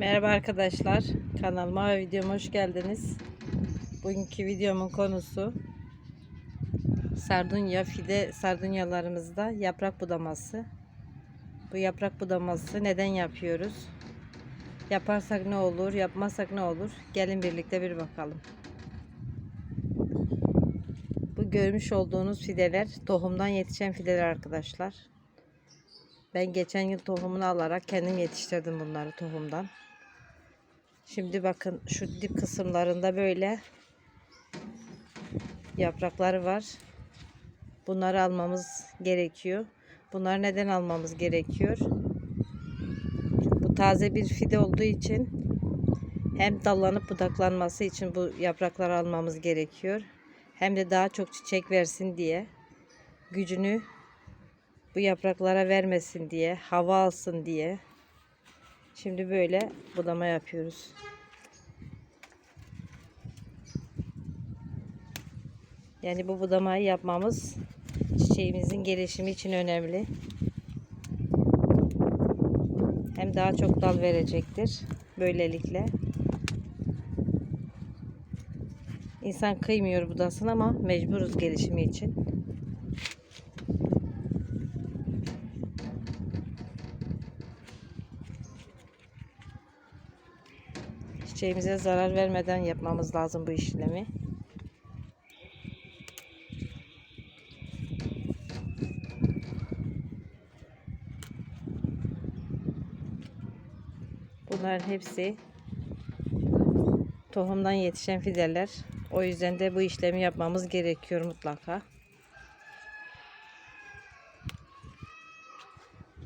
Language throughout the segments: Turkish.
Merhaba arkadaşlar. Kanalıma ve videoma hoş geldiniz. Bugünkü videomun konusu sardunya fide sardunyalarımızda yaprak budaması. Bu yaprak budaması neden yapıyoruz? Yaparsak ne olur, yapmazsak ne olur? Gelin birlikte bir bakalım. Bu görmüş olduğunuz fideler tohumdan yetişen fideler arkadaşlar. Ben geçen yıl tohumunu alarak kendim yetiştirdim bunları tohumdan. Şimdi bakın şu dip kısımlarında böyle yaprakları var. Bunları almamız gerekiyor. Bunları neden almamız gerekiyor? Bu taze bir fide olduğu için hem dallanıp budaklanması için bu yaprakları almamız gerekiyor. Hem de daha çok çiçek versin diye gücünü bu yapraklara vermesin diye, hava alsın diye. Şimdi böyle budama yapıyoruz. Yani bu budamayı yapmamız çiçeğimizin gelişimi için önemli. Hem daha çok dal verecektir böylelikle. İnsan kıymıyor budasını ama mecburuz gelişimi için. Çiçeğimize zarar vermeden yapmamız lazım bu işlemi. Bunların hepsi tohumdan yetişen fideler. O yüzden de bu işlemi yapmamız gerekiyor mutlaka.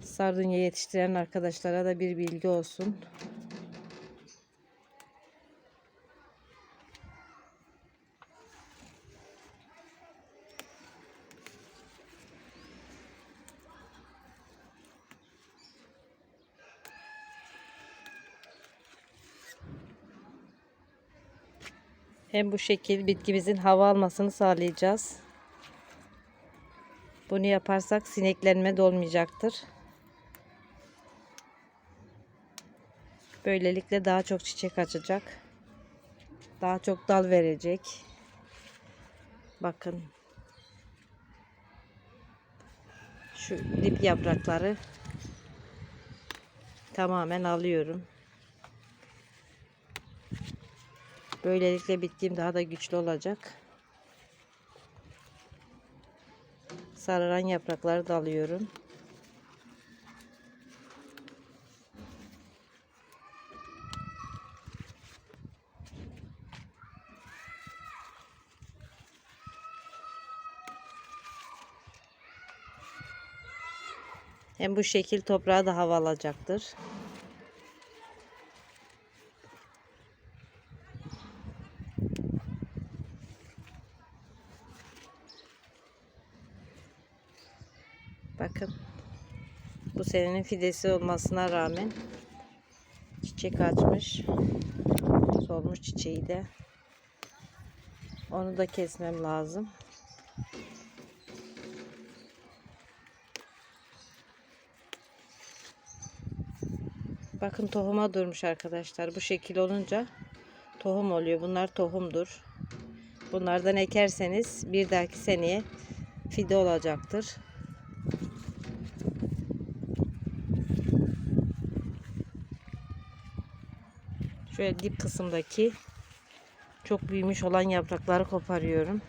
Sardunya yetiştiren arkadaşlara da bir bilgi olsun. Hem bu şekil bitkimizin hava almasını sağlayacağız. Bunu yaparsak sineklenme de olmayacaktır. Böylelikle daha çok çiçek açacak. Daha çok dal verecek. Bakın. Şu dip yaprakları tamamen alıyorum. Böylelikle bitkim daha da güçlü olacak. Sararan yaprakları da alıyorum. Hem bu şekil toprağa da hava alacaktır. Bakın. Bu senenin fidesi olmasına rağmen çiçek açmış. Solmuş çiçeği de. Onu da kesmem lazım. Bakın tohuma durmuş arkadaşlar. Bu şekil olunca tohum oluyor. Bunlar tohumdur. Bunlardan ekerseniz bir dahaki seneye fide olacaktır. Şöyle dip kısımdaki çok büyümüş olan yaprakları koparıyorum.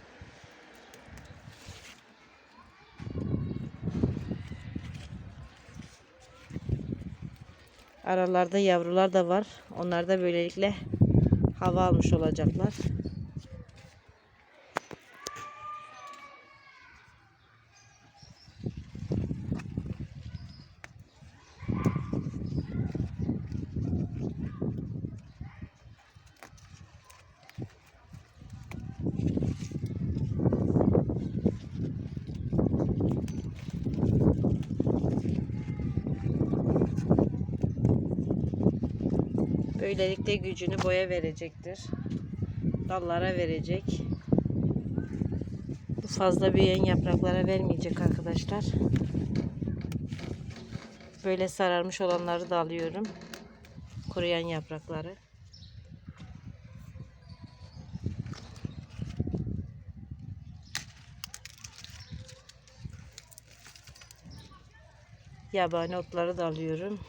Aralarda yavrular da var. Onlar da böylelikle hava almış olacaklar. Böylelikle gücünü boya verecektir. Dallara verecek. Bu fazla büyüyen yapraklara vermeyecek arkadaşlar. Böyle sararmış olanları da alıyorum. kuruyan yaprakları. Yabani otları da alıyorum.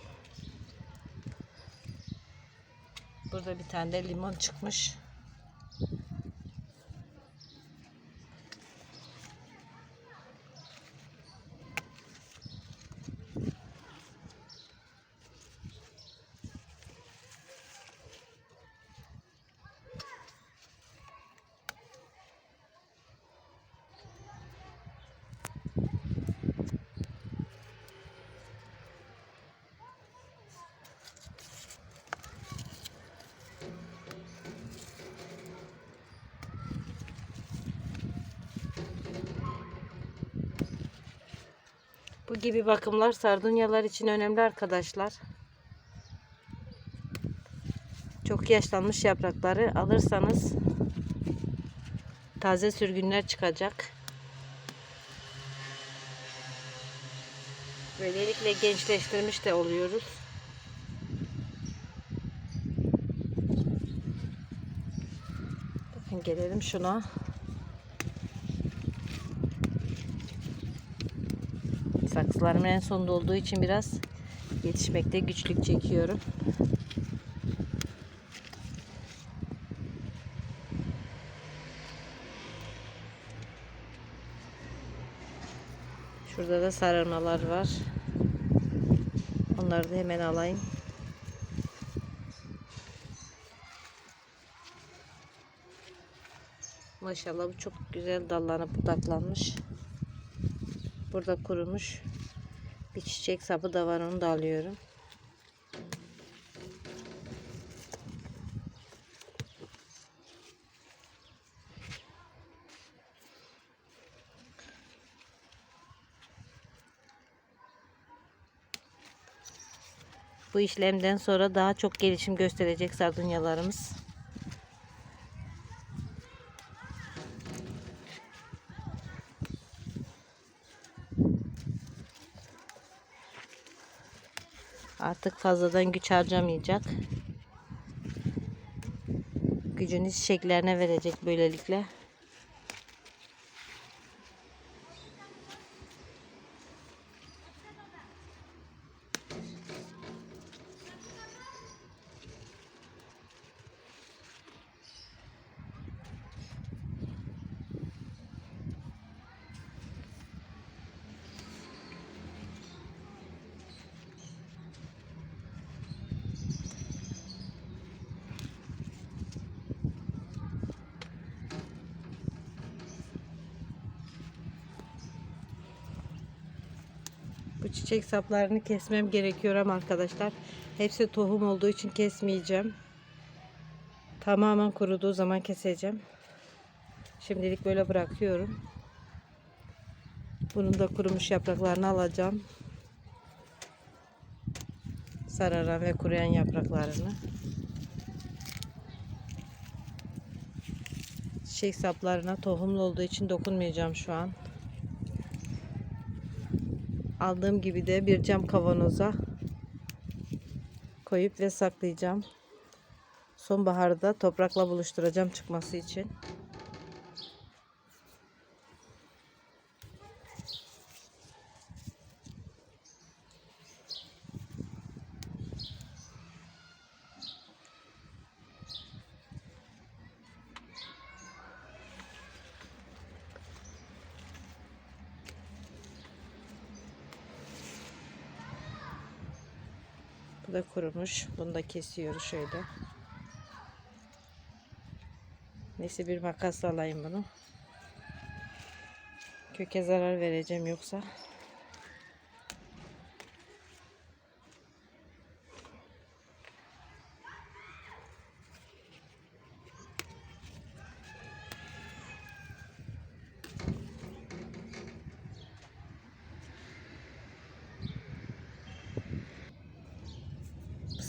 Burada bir tane de limon çıkmış. Bu gibi bakımlar sardunyalar için önemli arkadaşlar. Çok yaşlanmış yaprakları alırsanız taze sürgünler çıkacak. Böylelikle gençleştirmiş de oluyoruz. Bakın gelelim şuna. Saksılarım en sonda olduğu için biraz yetişmekte güçlük çekiyorum. Şurada da sararmalar var. Onları da hemen alayım. Maşallah bu çok güzel dallanıp budaklanmış. Burada kurumuş. Bir çiçek sapı da var onu da alıyorum. Bu işlemden sonra daha çok gelişim gösterecek sardunyalarımız. Artık fazladan güç harcamayacak. Gücünü çiçeklerine verecek böylelikle. Çiçek saplarını kesmem gerekiyor ama arkadaşlar hepsi tohum olduğu için kesmeyeceğim. Tamamen kuruduğu zaman keseceğim. Şimdilik böyle bırakıyorum. Bunun da kurumuş yapraklarını alacağım. Sararan ve kuruyan yapraklarını. Çiçek saplarına tohumlu olduğu için dokunmayacağım şu an. Aldığım gibi de bir cam kavanoza koyup ve saklayacağım. Sonbaharda toprakla buluşturacağım çıkması için. Bu da kurumuş. Bunu da kesiyoruz şöyle. Neyse bir makas alayım bunu. Köke zarar vereceğim yoksa.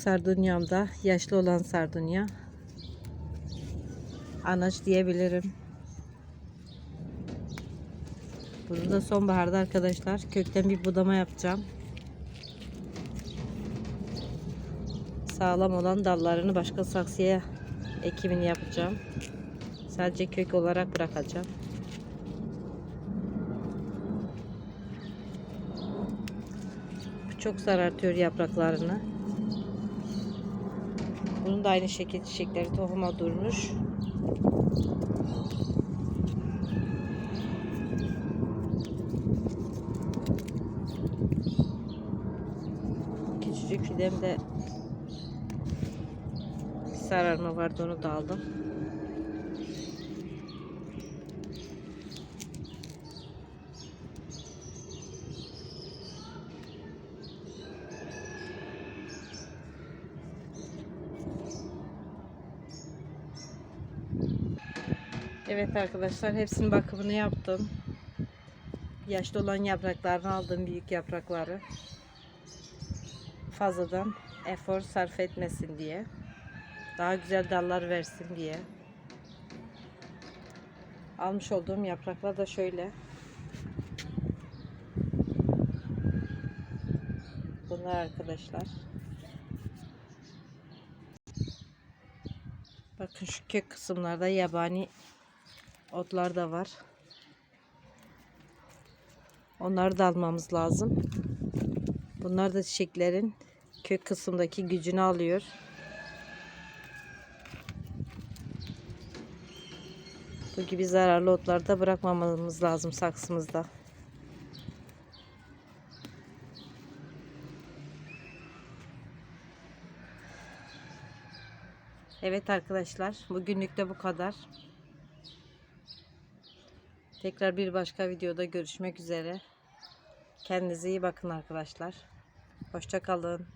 Sardunyamda yaşlı olan sardunya. Anaç diyebilirim. Bunu da sonbaharda arkadaşlar kökten bir budama yapacağım. Sağlam olan dallarını başka saksıya ekimini yapacağım. Sadece kök olarak bırakacağım. Bu çok sarartıyor yapraklarını. Da aynı şekilde çiçekleri tohuma durmuş. Küçücük fidemde sararma vardı onu da aldım. Evet arkadaşlar hepsinin bakımını yaptım. Yaşlı olan yapraklarını aldım büyük yaprakları. Fazladan efor sarf etmesin diye. Daha güzel dallar versin diye. Almış olduğum yapraklar da şöyle. Bunlar arkadaşlar. Bakın şu kök kısımlarda yabani otlar da var. Onları da almamız lazım. Bunlar da çiçeklerin kök kısımdaki gücünü alıyor. Bu gibi zararlı otları da bırakmamamız lazım saksımızda. Evet arkadaşlar bugünlük de bu kadar. Tekrar bir başka videoda görüşmek üzere. Kendinize iyi bakın arkadaşlar. Hoşça kalın.